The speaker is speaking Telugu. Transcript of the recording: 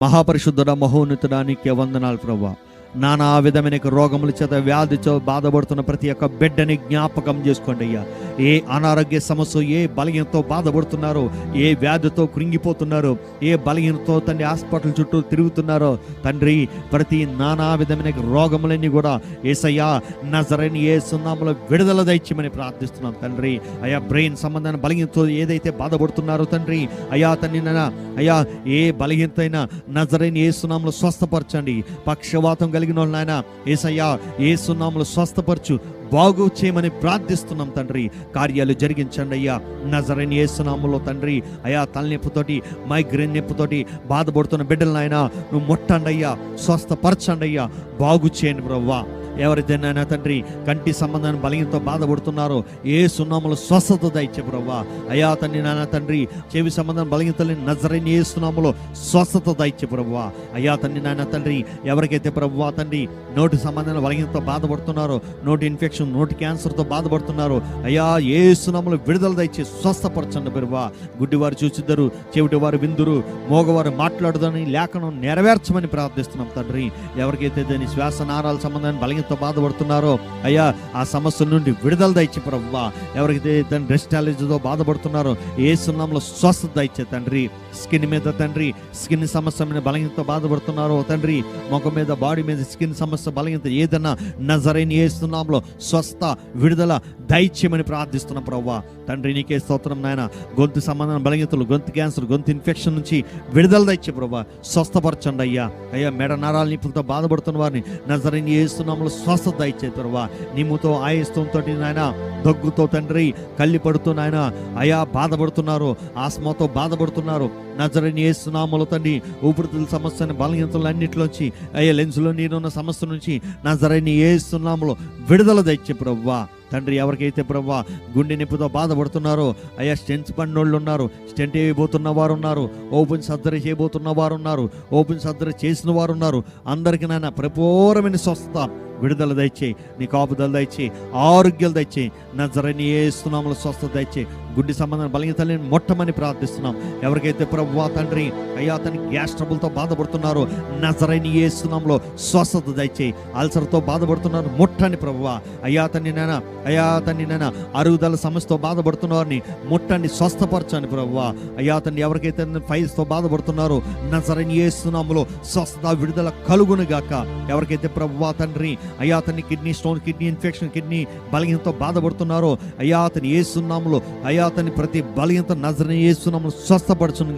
మహాపరిశుద్ధుడ మహోన్నతుడానికి వందనాలు ప్రభా. నానా విధమైన రోగముల చేత వ్యాధితో బాధపడుతున్న ప్రతి ఒక్క బిడ్డని జ్ఞాపకం చేసుకోండి అయ్యా. ఏ అనారోగ్య సమస్య ఏ బలహీనతో బాధపడుతున్నారో ఏ వ్యాధితో కృంగిపోతున్నారో ఏ బలహీనతో తండ్రి హాస్పిటల్ చుట్టూ తిరుగుతున్నారో తండ్రి ప్రతి నానా విధమైన రోగములన్నీ కూడా ఏసయ్యా నజరని ఏ సున్నాములో విడుదల దయచేయమని ప్రార్థిస్తున్నాం తండ్రి. అయా బ్రెయిన్ సంబంధమైన బలహీనతో ఏదైతే బాధపడుతున్నారో తండ్రి అయా తండ్రి నాయనా అయ్యా ఏ బలహీనతైనా నజరైన ఏ సున్నాములు స్వస్థపరచండి. పక్షవాతం కలిగిన వాళ్ళు నాయన ఏసయ్యా ఏ సున్నాములు స్వస్థపరచు. బాగు చేయమని ప్రార్థిస్తున్నాం తండ్రి. కార్యాలు జరిగించండి అయ్యా. నజరైన ఏసునాములో తండ్రి. అయా తలనొప్పితోటి మైగ్రేన్ నొప్పితోటి బాధపడుతున్న బిడ్డలను ఆయన నువ్వు ముట్టండి అయ్యా. స్వస్థపరచండి అయ్యా. బాగు చేయండి ప్రవ్వా ఎవరైతే నాయన తండ్రి కంటి సంబంధాన్ని బలహీనతో బాధపడుతున్నారో ఏ సున్నాములు స్వస్థత దయచే ప్రవ్వా. అయా తండ్రి నాన్న తండ్రి చెవి సంబంధం బలహీనతల్ని నజరని ఏ సున్నాములో స్వస్థత దయచే ప్రవ్వా. అయా తండ్రి నాన్న తండ్రి ఎవరికైతే ప్రవ్వా తండ్రి నోటి సంబంధాన్ని బలహీనతో బాధపడుతున్నారో నోటి ఇన్ఫెక్షన్ నోటి క్యాన్సర్తో బాధపడుతున్నారో అయా ఏ సున్నాములు విడుదల దయచే స్వస్థపరచండి ప్రవ్వా. గుడ్డివారు చూచిద్దరు చెవిటి వారు విందురు మోగవారు మాట్లాడదని లేఖనం నెరవేర్చమని ప్రార్థిస్తున్నాం తండ్రి. ఎవరికైతే దాని శ్వాస నారాల సంబంధాన్ని బలహీనత బాధపడుతున్నారో అయ్యా ఆ సమస్య నుండి విడుదల దయచి ప్రవ్వా. ఎవరికైతే తండ్రి రెస్టాలజీతో బాధపడుతున్నారో ఏ సున్నాంలో స్వస్థత దయచే తండ్రి. స్కిన్ మీద తండ్రి స్కిన్ సమస్య మీద బలహీనతో బాధపడుతున్నారో తండ్రి ముఖం మీద బాడీ మీద స్కిన్ సమస్య బలహీనత ఏదన్నా నజరైన ఏ సున్నాంలో స్వస్థ విడుదల దైత్యమని ప్రార్థిస్తున్నాం ప్రవ్వా. తండ్రి నీకే స్తోత్రం నాయన. గొంతు సంబంధం బలహీనతలు గొంతు క్యాన్సర్ గొంతు ఇన్ఫెక్షన్ నుంచి విడుదల దచ్చే ప్రభా స్వస్థపరచండి అయ్యా. అయ్యా మెడ నరాల నిపులతో బాధపడుతున్న వారిని నజరైన ఏ సున్నాంలో స్వస్థత దయచే ప్రభా నిమ్ముతో ఆయాస్తంతో నాయన దగ్గుతో తండ్రి కళ్ళి పడుతూ నాయన అయా బాధపడుతున్నారు ఆస్మాతో బాధపడుతున్నారు. నజరని ఏసునామలు తండ్రి ఊపిరితిత్తుల సమస్యని బలహీనతలు అన్నింటిలోంచి అయ్యా లెన్స్లో నీరున్న సమస్య నుంచి నజరని ఏసునామలో విడుదల తెచ్చే ప్రవ్వా. తండ్రి ఎవరికైతే ప్రవ్వా గుండె నొప్పితో బాధపడుతున్నారో అయ్యా స్టెంట్స్ పడినోళ్ళు ఉన్నారు స్టెంట్ వేయబోతున్న వారు ఉన్నారు ఓపెన్ సర్జరీ చేయబోతున్న వారు ఉన్నారు ఓపెన్ సర్జరీ చేసిన వారు ఉన్నారు అందరికీ నాయన ప్రపూరమైన స్వస్థత విడుదల దయచేయి. నీ కాపుదల దయచేయి. ఆరోగ్యాలు దయచేయి. నజరని ఏస్తున్నాములు స్వస్థత దయచేయి. గుడ్డి సంబంధం బలహీనతల్ని మొట్టమని ప్రార్థిస్తున్నాం. ఎవరికైతే ప్రభు తండ్రి అయ్యా అతని గ్యాస్ ట్రబుల్తో బాధపడుతున్నారో నజరైన ఏసునాంలో స్వస్థత దయచేయి. అల్సర్తో బాధపడుతున్నారు ముట్టని ప్రభువా. అయ్యా అతన్ని నాయన అయ్యా అతన్ని నాయన అరుగుదల సమస్యతో బాధపడుతున్నారని ముట్టని స్వస్థపరచని ప్రభువా. అయ్యా అతన్ని ఎవరికైతే ఫైల్స్తో బాధపడుతున్నారో నజరైన ఏసునాంలో స్వస్థత విడుదల కలుగును గాక. ఎవరికైతే ప్రభువా తండ్రి అయ్యా అతని kidney stone kidney infection kidney బలహీనతో బాధపడుతున్నారో అయ్యా అతని ఏసునాములో అయ్యా అతని ప్రతి బలహీనత నజరని ఏసునాములు స్వస్థపరచును